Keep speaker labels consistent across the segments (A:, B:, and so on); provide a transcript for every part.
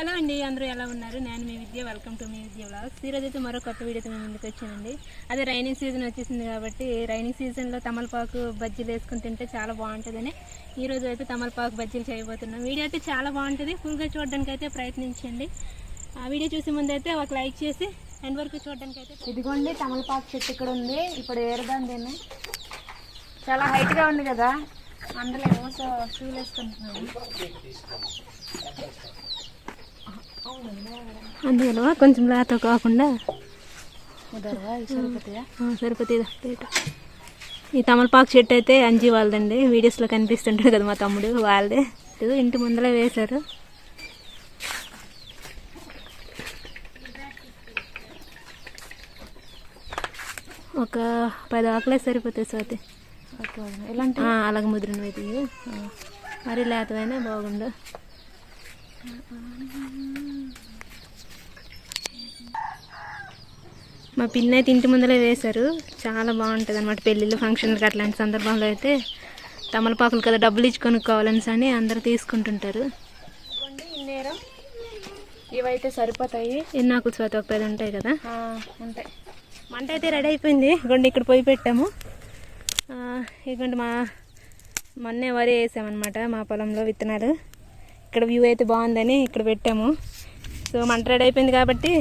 A: Hello అండి అందరూ ఎలా ఉన్నారు? నేను మీ విద్య వెల్కమ్ టు మీ విద్య బ్లాగ్స్ ఈరోజు అయితే మరో కొత్త వీడియోతో మేము ముందుకు వచ్చానండి. అదే రైనింగ్ సీజన్ వచ్చేసింది కాబట్టి రైనింగ్ సీజన్లో తమలపాకు బజ్జీలు వేసుకుని తింటే చాలా బాగుంటుందని ఈ అయితే తమలపాకు బజ్జీలు చేయబోతున్నాం. వీడియో అయితే చాలా బాగుంటుంది. ఫుల్గా చూడడానికి అయితే ప్రయత్నించండి. ఆ వీడియో చూసే ముందు అయితే ఒక లైక్ చేసి ఎండ్ వరకు చూడడానికి అయితే
B: ఇదిగోండి తమలపాకు చెట్టు ఇక్కడ ఉంది. ఇప్పుడు ఏరుదాం దీన్ని. చాలా హైట్గా ఉంది కదా. అందులో ఏమో షూలు వేసుకుంటున్నాను.
A: అందువల్ల కొంచెం లేత కాకుండా. సరిపోతుంది ప్లేట్ ఈ తమలపాకు చెట్టు అయితే అంజీ వాళ్ళదండి. వీడియోస్లో కనిపిస్తుంటాడు కదా మా తమ్ముడు వాళ్ళదే. ఇంటి ముందర వేశారు. ఒక పది ఆకులే సరిపోతాయి స్వాతి.
B: ఎలాంటి?
A: అలాగ ముద్రను అయితే మరి లేతమైనా బాగుండు. మా పిన్ని అయితే ఇంటి ముందరే వేశారు. చాలా బాగుంటుంది అనమాట పెళ్ళిళ్ళు ఫంక్షన్లకి అట్లాంటి సందర్భంలో అయితే. తమలపాకులు కదా డబ్బులు ఇచ్చి కొనుక్కోవాలని అని అందరు తీసుకుంటుంటారు.
B: ఇవైతే సరిపోతాయి
A: ఎన్ని ఆకులు స్వాత ఒక పది ఉంటాయి కదా.
B: ఉంటాయి.
A: మంట అయితే రెడీ అయిపోయింది. ఇగోండి ఇక్కడ పొయ్యి పెట్టాము. ఇగోండి మా మొన్నే వరి వేసామన్నమాట మా పొలంలో విత్తనాలు. ఇక్కడ వ్యూ అయితే బాగుందని ఇక్కడ పెట్టాము. సో మంట రెడీ అయిపోయింది కాబట్టి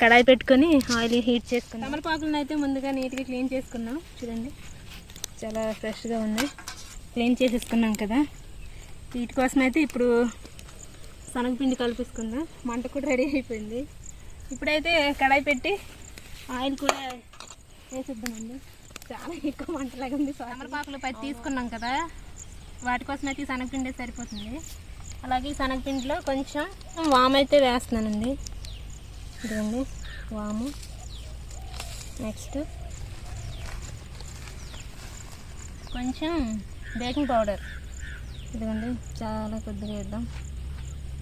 A: కడాయి పెట్టుకొని ఆయిల్ హీట్ చేసుకున్నాం తమలపాకులను అయితే ముందుగా నీట్గా క్లీన్ చేసుకున్నాం. చూడండి. చాలా ఫ్రెష్గా ఉంది క్లీన్ చేసేసుకున్నాం కదా. వీటి కోసం అయితే ఇప్పుడు శనగపిండి కలిపేసుకుందాం. మంట కూడా రెడీ అయిపోయింది. ఇప్పుడైతే కడాయి పెట్టి ఆయిల్ కూడా వేసిద్దామండి. చాలా ఎక్కువ మంటలాగా ఉంది తమలపాకులు పది తీసుకున్నాం కదా. వాటి కోసం అయితే శనగపిండి సరిపోతుంది. అలాగే శనగపిండిలో కొంచెం వాము అయితే వేస్తున్నానండి. ఇదండి వాము. నెక్స్ట్ కొంచెం బేకింగ్ పౌడర్. ఇదిగోండి చాలా కొద్దిగా వేద్దాం.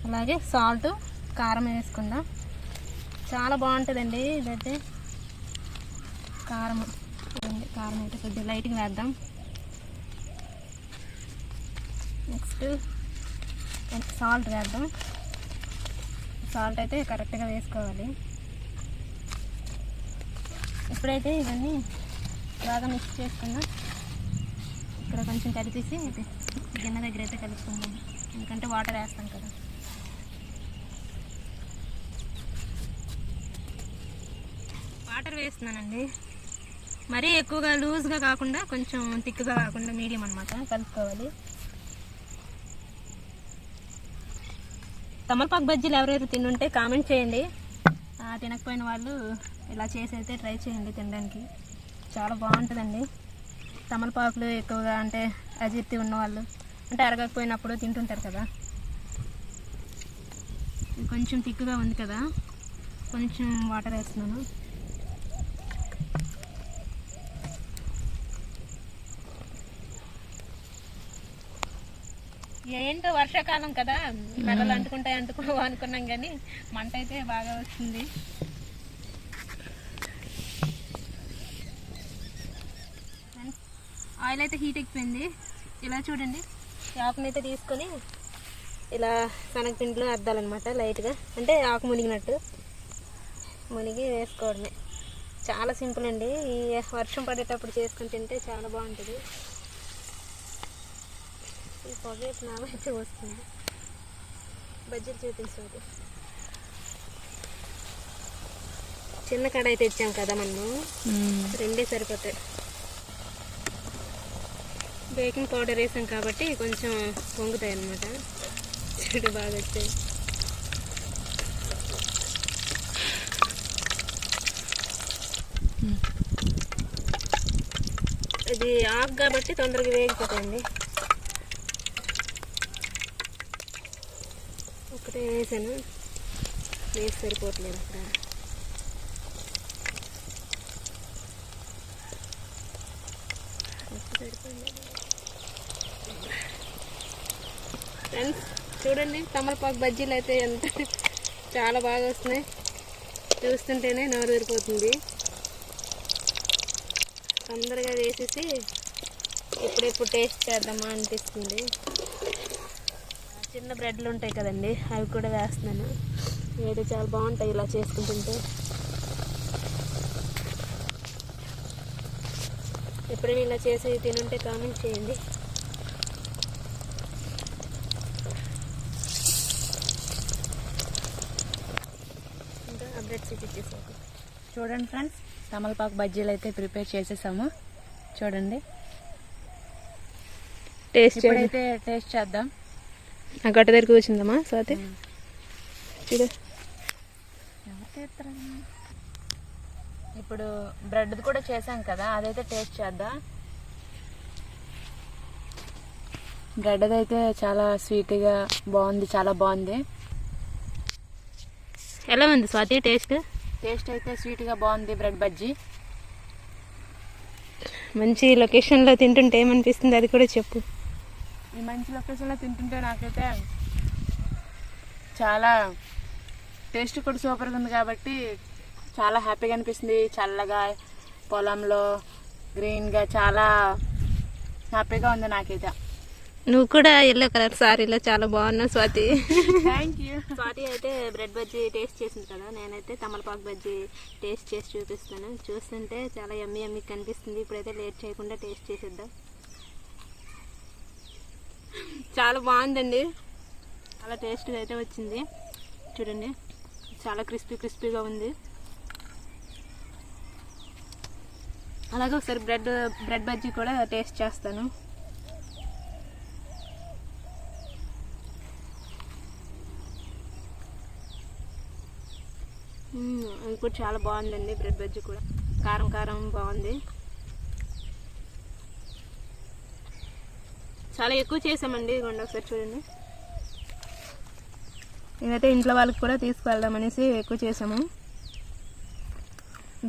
A: అలాగే సాల్ట్ కారం వేసుకుందాం. చాలా బాగుంటుందండి ఇదైతే. కారం కారం అయితే కొద్దిగా లైట్గా వేద్దాం. నెక్స్ట్ సాల్ట్ వేద్దాం. సాల్ట్ అయితే కరెక్ట్గా వేసుకోవాలి. ఇప్పుడైతే ఇవన్నీ బాగా మిక్స్ చేసుకుందాం ఇక్కడ కొంచెం కలిపేసి గిన్నె దగ్గర అయితే కలుపుకుందాం. ఎందుకంటే వాటర్ వేస్తాం కదా. వాటర్ వేస్తున్నానండి. మరీ ఎక్కువగా లూజ్గా కాకుండా కొంచెం థిక్గా కాకుండా మీడియం అనమాట కలుపుకోవాలి. తమలపాకు బజ్జీలు ఎవరెవరు తినుంటే కామెంట్ చేయండి. తినకపోయిన వాళ్ళు ఇలా చేసి అయితే ట్రై చేయండి తినడానికి. చాలా బాగుంటుందండి. తమలపాకులు ఎక్కువగా అంటే అజీర్తి ఉన్నవాళ్ళు. అంటే అరగకపోయినప్పుడు తింటుంటారు కదా. కొంచెం తిక్కుగా ఉంది కదా. కొంచెం వాటర్ వేస్తున్నాను. ఏంటో వర్షాకాలం కదా. మెడలు అంటుకుంటాయి అంటుకో అనుకున్నాం కానీ మంట అయితే బాగా వస్తుంది. ఆయిల్ అయితే హీట్ ఎక్కిపోయింది. ఇలా చూడండి. ఈ ఆకుని అయితే తీసుకొని ఇలా శనగపిండిలో అద్దాలన్నమాట లైట్గా. అంటే ఆకు మునిగినట్టు. మునిగి వేసుకోవడమే. చాలా సింపుల్ అండి. ఈ వర్షం పడేటప్పుడు చేసుకొని తింటే చాలా బాగుంటుంది. ఈ పొగ అయితే వస్తుంది. బజ్జీలు చూపించండి. చిన్న కడాయి తెచ్చాం కదా మనము. రెండే సరిపోతాయి. బేకింగ్ పౌడర్ వేసాం కాబట్టి కొంచెం పొంగుతాయి అన్నమాట. చెడు బాగా వచ్చాయి. ఇది ఆకు కాబట్టి తొందరగా వేగిపోతాయండి. ఒకటే వేసాను. ప్లేస్ సరిపోవట్లేదు అక్కడ. ఫ్రెండ్స్ చూడండి తమలపాకు బజ్జీలు అయితే ఎంత చాలా బాగా వస్తున్నాయి. చూస్తుంటేనే నోరు ఊరిపోతుంది. తొందరగా వేసేసి ఇప్పుడెప్పుడు టేస్ట్ చేద్దామా అనిపిస్తుంది. చిన్న బ్రెడ్లు ఉంటాయి కదండి అవి కూడా వేస్తున్నాను. ఏదో చాలా బాగుంటాయి ఇలా చేసుకుంటుంటే. ఎప్పుడైనా ఇలా చేసి తినుంటే కామెంట్ చేయండి. ఇంకా అప్డేట్స్ ఇచ్చేసాను
B: చూడండి ఫ్రెండ్స్ తమలపాకు బజ్జీలు అయితే ప్రిపేర్ చేసేసాము. చూడండి.
A: టేస్ట్
B: ఇప్పుడైతే టేస్ట్ చేద్దాం.
A: ఆ గట్ట దగ్గర కూర్చుందమ్మా స్వాతి? చూడు.
B: ఇప్పుడు బ్రెడ్ కూడా చేసాం కదా అదైతే టేస్ట్ చేద్దాం? బ్రెడ్ అయితే చాలా స్వీట్గా బాగుంది చాలా బాగుంది.
A: ఎలా ఉంది స్వాతి టేస్ట్?
B: టేస్ట్ అయితే స్వీట్గా బాగుంది బ్రెడ్ బజ్జీ.
A: మంచి లొకేషన్లో తింటుంటే ఏమనిపిస్తుంది అది కూడా చెప్పు.
B: ఈ మంచి లొకేషన్లో తింటుంటే నాకైతే చాలా టేస్ట్ కూడా సూపర్గా ఉంది కాబట్టి చాలా హ్యాపీగా అనిపిస్తుంది. చల్లగా పొలంలో గ్రీన్గా చాలా హ్యాపీగా ఉంది నాకైతే.
A: నువ్వు కూడా ఎల్లో కలర్ సారీలో? చాలా బాగున్నావు స్వాతి.
B: థ్యాంక్ యూ
A: స్వాతి అయితే బ్రెడ్ బజ్జీ టేస్ట్ చేసింది కదా? నేనైతే తమలపాకు బజ్జీ టేస్ట్ చేసి చూపిస్తాను. చూస్తుంటే చాలా ఎమ్మి ఎమ్మి కనిపిస్తుంది. ఇప్పుడైతే లేట్ చేయకుండా టేస్ట్ చేసేద్దాం. చాలా బాగుందండి. చాలా టేస్ట్గా అయితే వచ్చింది. చూడండి చాలా క్రిస్పీ క్రిస్పీగా ఉంది. అలాగే ఒకసారి బ్రెడ్ బ్రెడ్ బజ్జీ కూడా టేస్ట్ చేస్తాను. ఇంకోటి చాలా బాగుందండి బ్రెడ్ బజ్జీ కూడా. కారం కారం బాగుంది. చాలా ఎక్కువ చేసామండి ఇదిగోండి ఒకసారి చూడండి. ఇదైతే ఇంట్లో వాళ్ళకి కూడా తీసుకువెళ్దాం అనేసి ఎక్కువ చేసాము.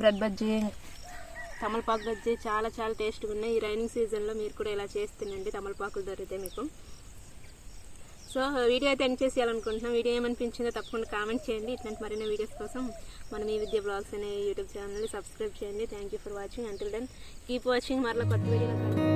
A: బ్రెడ్ బజ్జీ తమలపాకు బజ్జీ చాలా చాలా టేస్ట్గా ఉన్నాయి. ఈ రైనింగ్ సీజన్లో మీరు కూడా ఇలా చేస్తుండండి తమలపాకులు దొరికితే మీకు. సో వీడియో అయితే ఎండ్ చేసేయాలనుకుంటున్నాం. వీడియో ఏమనిపించిందో తప్పకుండా కామెంట్ చేయండి. ఇట్లాంటి మరిన్ని వీడియోస్ కోసం మనం ఈ విద్య బ్లాగ్స్ అనే యూట్యూబ్ ఛానల్ని సబ్స్క్రైబ్ చేయండి. Thank you for watching until then keep watching మరలా కొత్త వీడియో